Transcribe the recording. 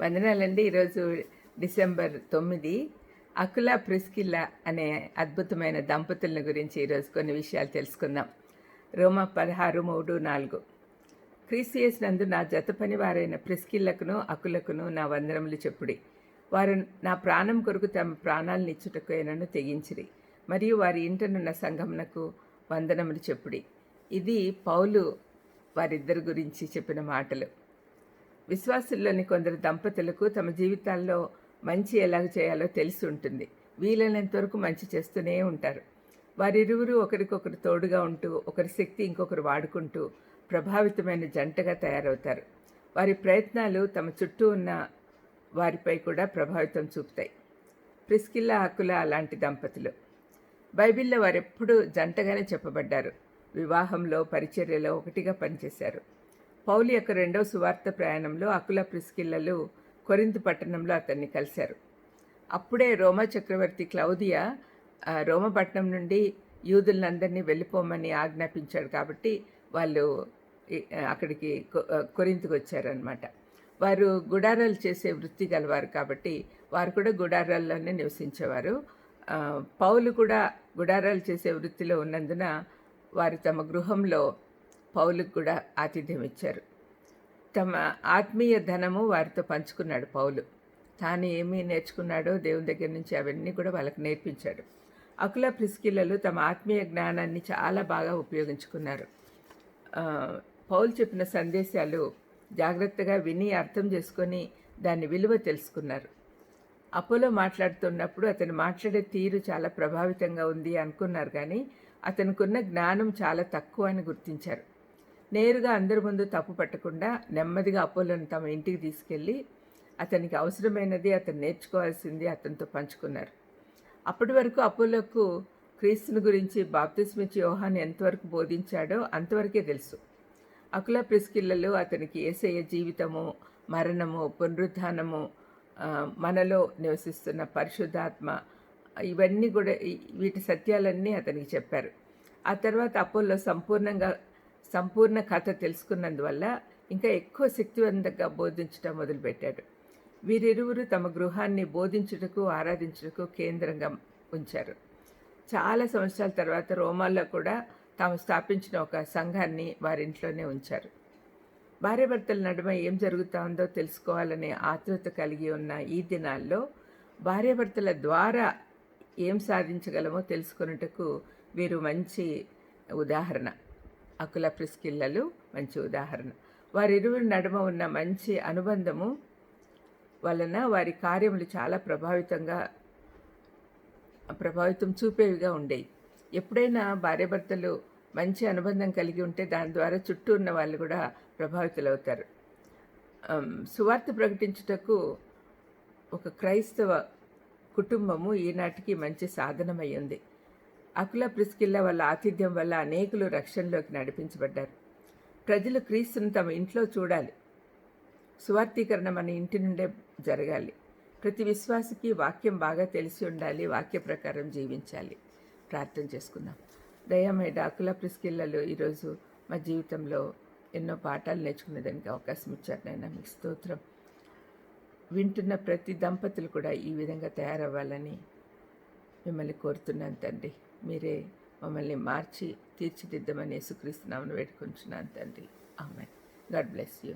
వందనాలండి ఈరోజు డిసెంబర్ తొమ్మిది. అకుల ప్రిస్కిల్లా అనే అద్భుతమైన దంపతులను గురించి ఈరోజు కొన్ని విషయాలు తెలుసుకుందాం. రోమా పదహారు మూడు నాలుగు. క్రీస్తియస్ నందు నా జత పని వారైన ప్రిస్కిల్లకును అకులకును నా వందనములు చెప్పుడి. వారు నా ప్రాణం కొరకు తమ ప్రాణాలను ఇచ్చుటకు అయినను తెగించిరి. మరియు వారి ఇంటనున్న సంఘమునకు వందనములు చెప్పుడి. ఇది పౌలు వారిద్దరి గురించి చెప్పిన మాటలు. విశ్వాసుల్లోని కొందరు దంపతులకు తమ జీవితాల్లో మంచి ఎలాగ చేయాలో తెలిసి ఉంటుంది. వీలైనంత వరకు మంచి చేస్తూనే ఉంటారు. వారిరువురు ఒకరికొకరు తోడుగా ఉంటూ ఒకరి శక్తి ఇంకొకరు వాడుకుంటూ ప్రభావితమైన జంటగా తయారవుతారు. వారి ప్రయత్నాలు తమ చుట్టూ ఉన్న వారిపై కూడా ప్రభావితం చూపుతాయి. ప్రిస్కిల్లా హక్కుల అలాంటి దంపతులు. బైబిల్లో వారెప్పుడూ జంటగానే చెప్పబడ్డారు. వివాహంలో పరిచర్యలో ఒకటిగా పనిచేశారు. పౌలు యొక్క రెండవ సువార్త ప్రయాణంలో అకుల ప్రిస్కిల్లలు కొరింత పట్టణంలో అతన్ని కలిశారు. అప్పుడే రోమా చక్రవర్తి క్లౌదియా రోమపట్నం నుండి యూదులందరినీ వెళ్ళిపోమని ఆజ్ఞాపించాడు కాబట్టి వాళ్ళు అక్కడికి కొ- కొరింతకు వచ్చారనమాట వారు గుడారాలు చేసే వృత్తి గలవారు కాబట్టి వారు కూడా గుడారాల్లోనే నివసించేవారు. పౌలు కూడా గుడారాలు చేసే వృత్తిలో ఉన్నందున వారు తమ గృహంలో పౌలుకు కూడా ఆతిథ్యం ఇచ్చారు. తమ ఆత్మీయ ధనము వారితో పంచుకున్నాడు పౌలు. తాను ఏమీ నేర్చుకున్నాడో దేవుని దగ్గర నుంచి అవన్నీ కూడా వాళ్ళకి నేర్పించాడు. అకుల ప్రిస్కిల్లలు తమ ఆత్మీయ జ్ఞానాన్ని చాలా బాగా ఉపయోగించుకున్నారు. పౌలు చెప్పిన సందేశాలు జాగ్రత్తగా విని అర్థం చేసుకొని దాని విలువ తెలుసుకున్నారు. అపోలో మాట్లాడుతున్నప్పుడు అతను మాట్లాడే తీరు చాలా ప్రభావితంగా ఉంది అనుకున్నారు కానీ అతనుకున్న జ్ఞానం చాలా తక్కువ అని గుర్తించారు. నేరుగా అందరి ముందు తప్పు పట్టకుండా నెమ్మదిగా అపోలోని తమ ఇంటికి తీసుకెళ్ళి అతనికి అవసరమైనది అతను నేర్చుకోవాల్సింది అతనితో పంచుకున్నారు. అప్పటి వరకు అపోలోకు క్రీస్తుని గురించి బాప్తిస్మిచ్చి యోహాన్ ఎంతవరకు బోధించాడో అంతవరకే తెలుసు. అకుల ప్రిస్కిళ్ళలో అతనికి ఏసయ్య జీవితము మరణము పునరుద్ధానము మనలో నివసిస్తున్న పరిశుద్ధాత్మ ఇవన్నీ కూడా వీటి సత్యాలన్నీ అతనికి చెప్పారు. ఆ తర్వాత అపోలో సంపూర్ణంగా సంపూర్ణ కథ తెలుసుకున్నందువల్ల ఇంకా ఎక్కువ శక్తివంతంగా బోధించటం మొదలుపెట్టాడు. వీరిరువురు తమ గృహాన్ని బోధించుటకు ఆరాధించుటకు కేంద్రంగా ఉంచారు. చాలా సంవత్సరాల తర్వాత రోమాల్లో కూడా తాము స్థాపించిన ఒక సంఘాన్ని వారింట్లోనే ఉంచారు. భార్యాభర్తల నడుమ ఏం జరుగుతుందో తెలుసుకోవాలనే ఆతృత కలిగి ఉన్న ఈ దినాల్లో భార్యాభర్తల ద్వారా ఏం సాధించగలమో తెలుసుకొనుటకు వీరు మంచి ఉదాహరణ. అకుల ప్రిస్కిల్లలు మంచి ఉదాహరణ. వారిరువురి నడుమ ఉన్న మంచి అనుబంధము వలన వారి కార్యములు చాలా ప్రభావితంగా ప్రభావితం చూపేవిగా ఉండేవి ఎప్పుడైనా భార్యాభర్తలు మంచి అనుబంధం కలిగి ఉంటే దాని ద్వారా చుట్టూ ఉన్న వాళ్ళు కూడా ప్రభావితులవుతారు. సువార్త ప్రకటించుటకు ఒక క్రైస్తవ కుటుంబము ఈనాటికి మంచి సాధనమై ఉంది. అకుల ప్రిస్కిల్ల వల్ల ఆతిథ్యం వల్ల అనేకులు రక్షణలోకి నడిపించబడ్డారు. ప్రజలు క్రీస్తును తమ ఇంట్లో చూడాలి. సువార్థీకరణ మన ఇంటి నుండే జరగాలి. ప్రతి విశ్వాసకి వాక్యం బాగా తెలిసి ఉండాలి వాక్య ప్రకారం జీవించాలి. ప్రార్థన చేసుకుందాం. దయమేడ అకుల ప్రిస్కిళ్ళలో ఈరోజు మా జీవితంలో ఎన్నో పాఠాలు నేర్చుకునేదానికి అవకాశం ఇచ్చారు నాయన. మీకు స్తోత్రం. వింటున్న ప్రతి దంపతులు కూడా ఈ విధంగా తయారవ్వాలని మిమ్మల్ని కోరుతున్నాను తండ్రి. మీరే మమ్మల్ని మార్చి తీర్చిదిద్దమని యేసుక్రీస్తునామను వేడుకుంటున్నాను తండ్రి. ఆమె గాడ్ బ్లెస్ యూ.